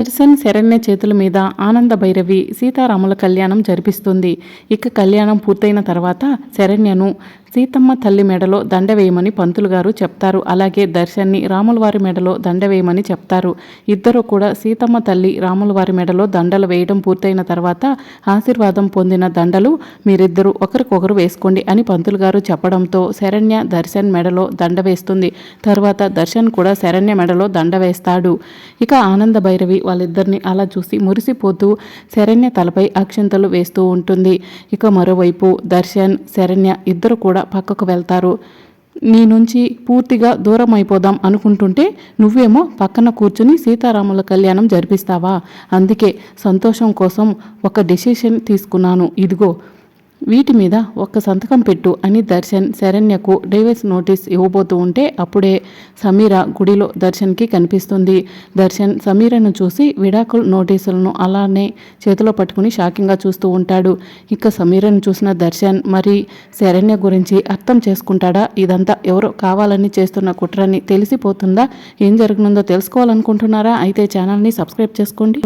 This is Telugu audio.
దర్శన్ శరణ్య చేతుల మీద ఆనంద భైరవి సీతారాముల కళ్యాణం జరిపిస్తుంది. ఇక కళ్యాణం పూర్తయిన తర్వాత శరణ్యను సీతమ్మ తల్లి మెడలో దండ వేయమని పంతులు గారు చెప్తారు. అలాగే దర్శన్ని రాములవారి మెడలో దండ వేయమని చెప్తారు. ఇద్దరు కూడా సీతమ్మ తల్లి రాములవారి మెడలో దండలు వేయడం పూర్తయిన తర్వాత ఆశీర్వాదం పొందిన దండలు మీరిద్దరూ ఒకరికొకరు వేసుకోండి అని పంతులు గారు చెప్పడంతో శరణ్య దర్శన్ మెడలో దండ వేస్తుంది. తర్వాత దర్శన్ కూడా శరణ్య మెడలో దండ వేస్తాడు. ఇక ఆనంద భైరవి వాళ్ళిద్దరిని అలా చూసి మురిసిపోతూ శరణ్య తలపై అక్షంతలు వేస్తూ ఉంటుంది. ఇక మరోవైపు దర్శన్ శరణ్య ఇద్దరు కూడా పక్కకు వెళ్తారు. నీ నుంచి పూర్తిగా దూరం అయిపోదాం అనుకుంటుంటే నువ్వేమో పక్కన కూర్చుని సీతారాముల కళ్యాణం జరిపిస్తావా? అందుకే సంతోషం కోసం ఒక డెసిషన్ తీసుకున్నాను. ఇదిగో వీటి మీద ఒక్క సంతకం పెట్టు అని దర్శన్ శరణ్యకు డైవర్స్ నోటీస్ ఇవ్వబోతూ ఉంటే అప్పుడే సమీర గుడిలో దర్శన్కి కనిపిస్తుంది. దర్శన్ సమీరను చూసి విడాకుల్ నోటీసులను అలానే చేతిలో పట్టుకుని షాకింగ్గా చూస్తూ ఉంటాడు. ఇక సమీరను చూసిన దర్శన్ మరి శరణ్య గురించి అర్థం చేసుకుంటాడా? ఇదంతా ఎవరో కావాలని చేస్తున్న కుట్రని తెలిసిపోతుందా? ఏం జరుగుతుందో తెలుసుకోవాలనుకుంటున్నారా? అయితే ఛానల్ని సబ్స్క్రైబ్ చేసుకోండి.